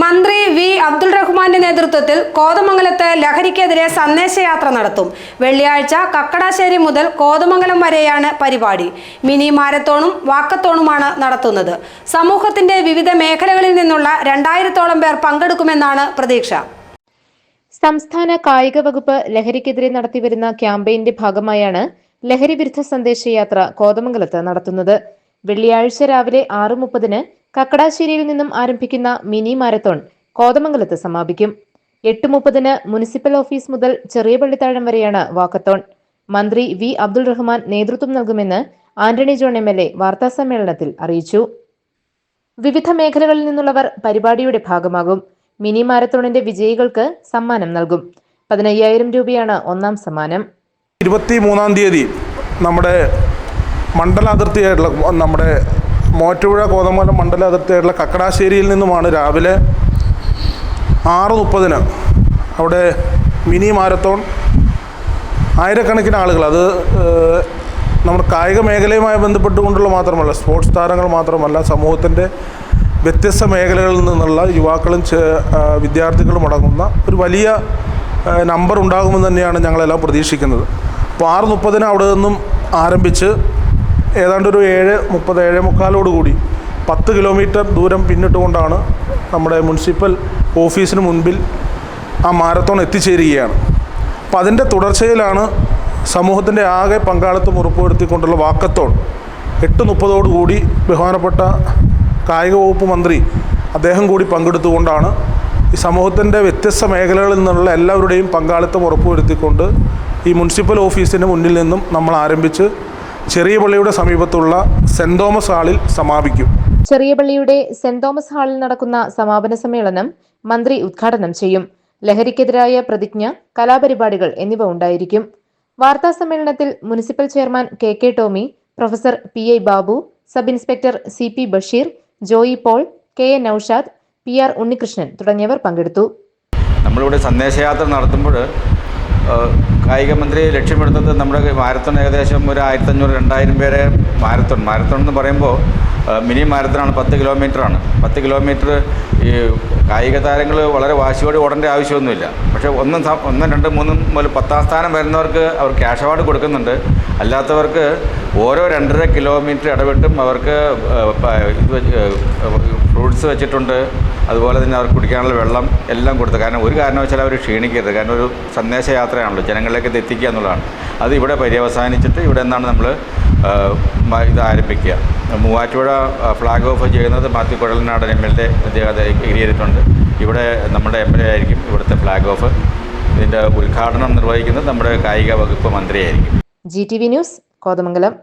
മന്ത്രി വി. അബ്ദുൾ റഹ്മാന്റെ നേതൃത്വത്തിൽ കോതമംഗലത്ത് ലഹരിക്കെതിരെ സന്ദേശയാത്ര നടത്തും. വെള്ളിയാഴ്ച കക്കടാശ്ശേരി മുതൽ കോതമംഗലം വരെയാണ് പരിപാടി. മിനി മാരത്തോണും വാക്കത്തോണുമാണ് നടത്തുന്നത്. സമൂഹത്തിന്റെ വിവിധ മേഖലകളിൽ നിന്നുള്ള രണ്ടായിരത്തോളം പേർ പങ്കെടുക്കുമെന്നാണ് പ്രതീക്ഷ. സംസ്ഥാന കായിക വകുപ്പ് ലഹരിക്കെതിരെ നടത്തിവരുന്ന ക്യാമ്പയിന്റെ ഭാഗമായാണ് ലഹരി വിരുദ്ധ സന്ദേശയാത്ര കോതമംഗലത്ത് നടത്തുന്നത്. വെള്ളിയാഴ്ച രാവിലെ ആറ് മുപ്പതിന് കക്കടാശ്ശേരിയിൽ നിന്നും ആരംഭിക്കുന്ന മിനി മാരത്തോൺ കോതമംഗലത്ത് സമാപിക്കും. എട്ട് മുപ്പതിന് മുനിസിപ്പൽ ഓഫീസ് മുതൽ ചെറിയ പള്ളിത്താഴം വരെയാണ് വാക്കത്തോൺ. മന്ത്രി വി. അബ്ദുൾ റഹ്മാൻ നേതൃത്വം നൽകുമെന്ന് Antony John M L A വാർത്താസമ്മേളനത്തിൽ അറിയിച്ചു. വിവിധ മേഖലകളിൽ നിന്നുള്ളവർ പരിപാടിയുടെ ഭാഗമാകും. മിനി മാരത്തോണിന്റെ വിജയികൾക്ക് സമ്മാനം നൽകും. പതിനയ്യായിരം രൂപയാണ് ഒന്നാം സമ്മാനം. ഇരുപത്തി മൂന്നാം തീയതി നമ്മുടെ മണ്ഡല അതിർത്തിയായിട്ടുള്ള നമ്മുടെ മോറ്റുപുഴ കോതമംഗലം മണ്ഡല അതിർത്തിയായിട്ടുള്ള കക്കടാശ്ശേരിയിൽ നിന്നുമാണ് രാവിലെ ആറ് മുപ്പതിന് അവിടെ മിനി മാരത്തോൺ. ആയിരക്കണക്കിന് ആളുകൾ. അത് നമ്മുടെ കായിക മേഖലയുമായി ബന്ധപ്പെട്ടുകൊണ്ടുള്ള മാത്രമല്ല സ്പോർട്സ് താരങ്ങൾ മാത്രമല്ല സമൂഹത്തിന്റെ വ്യത്യസ്ത മേഖലകളിൽ നിന്നുള്ള യുവാക്കളും വിദ്യാർത്ഥികളും അടങ്ങുന്ന ഒരു വലിയ നമ്പർ ഉണ്ടാകുമെന്ന് തന്നെയാണ് ഞങ്ങളെല്ലാം പ്രതീക്ഷിക്കുന്നത്. അപ്പോൾ ആറ് മുപ്പതിന് അവിടെ നിന്നും ആരംഭിച്ച് ഏതാണ്ട് ഒരു ഏഴ് മുപ്പത് ഏഴ് മുക്കാലോടുകൂടി പത്ത് കിലോമീറ്റർ ദൂരം പിന്നിട്ടുകൊണ്ടാണ് നമ്മുടെ മുനിസിപ്പൽ ഓഫീസിന് മുൻപിൽ ആ മാരത്തോൺ എത്തിച്ചേരുകയാണ്. അപ്പം അതിന്റെ തുടർച്ചയിലാണ് സമൂഹത്തിന്റെ ആകെ പങ്കാളിത്തം ഉറപ്പുവരുത്തിക്കൊണ്ടുള്ള വാക്കത്തോൺ. എട്ട് മുപ്പതോടുകൂടി ബഹുമാനപ്പെട്ട കായിക വകുപ്പ് മന്ത്രി അദ്ദേഹം കൂടി പങ്കെടുത്തുകൊണ്ടാണ് ഈ സമൂഹത്തിന്റെ വ്യത്യസ്ത മേഖലകളിൽ നിന്നുള്ള എല്ലാവരുടെയും പങ്കാളിത്തം ഉറപ്പുവരുത്തിക്കൊണ്ട് ഈ മുനിസിപ്പൽ ഓഫീസിന് മുന്നിൽ നിന്നും നമ്മൾ ആരംഭിച്ച് ചെറിയ പള്ളിയുടെ സമീപത്തുള്ള സെന്റ് തോമസ് ഹാളിൽ സമാപിക്കും. ചെറിയ പള്ളിയുടെ സെന്റ് തോമസ് ഹാളിൽ നടക്കുന്ന സമാപന സമ്മേളനം മന്ത്രി ഉദ്ഘാടനം ചെയ്യും. ലഹരിക്കെതിരായ പ്രതിജ്ഞ കലാപരിപാടികൾ എന്നിവ ഉണ്ടായിരിക്കും. വാർത്താ സമ്മേളനത്തിൽ municipal chairman K K Tommy professor P I Babu sub inspector C P Basheer Joy Paul K A Noushad P R Unnikrishnan തുടങ്ങിയവർ പങ്കെടുത്തു. നമ്മളിവിടെ സന്ദേശയാത്ര നടത്തുമ്പോൾ കായിക മന്ത്രി ലക്ഷ്യമിടുന്നത് നമ്മുടെ മാരത്തൺ ഏകദേശം ഒരു ആയിരത്തഞ്ഞൂറ് രണ്ടായിരം പേരെ മാരത്തോൺ മാരത്തോൺ എന്ന് പറയുമ്പോൾ മിനി മാരത്തോണാണ് പത്ത് കിലോമീറ്ററാണ്. പത്ത് കിലോമീറ്റർ ഈ കായിക താരങ്ങൾ വളരെ വാശിയോടെ ഓടേണ്ട ആവശ്യമൊന്നുമില്ല. പക്ഷേ ഒന്നും ഒന്നും രണ്ടും മൂന്നും മുതൽ പത്താം സ്ഥാനം വരുന്നവർക്ക് അവർ ക്യാഷ് അവാർഡ് കൊടുക്കുന്നുണ്ട്. അല്ലാത്തവർക്ക് ഓരോ രണ്ടര കിലോമീറ്റർ ഇടവിട്ടും അവർക്ക് ഫ്രൂട്ട്സ് വെച്ചിട്ടുണ്ട്. അതുപോലെ തന്നെ അവർക്ക് കുടിക്കാനുള്ള വെള്ളം എല്ലാം കൊടുത്തു. കാരണം ഒരു കാരണവശാലും അവർ ക്ഷീണിക്കരുത്. കാരണം ഒരു സന്ദേശയാത്രയാണല്ലോ. ജനങ്ങളിലേക്ക് ഇത് എത്തിക്കുക എന്നുള്ളതാണ്. അത് ഇവിടെ പര്യവസാനിച്ചിട്ട് ഇവിടെ നിന്നാണ് നമ്മൾ ഇത് ആരംഭിക്കുക. മൂവാറ്റുപുഴ ഫ്ലാഗ് ഓഫ് ചെയ്യുന്നത് Mathew Kuzhalnadan M L A അദ്ദേഹം ഇവിടെ നമ്മുടെ എം എൽ എ ആയിരിക്കും ഇവിടുത്തെ ഫ്ലാഗ് ഓഫ് ഇതിന്റെ ഉദ്ഘാടനം നിർവഹിക്കുന്നത് നമ്മുടെ കായിക വകുപ്പ് മന്ത്രിയായിരിക്കും. G T V news Kothamangalam.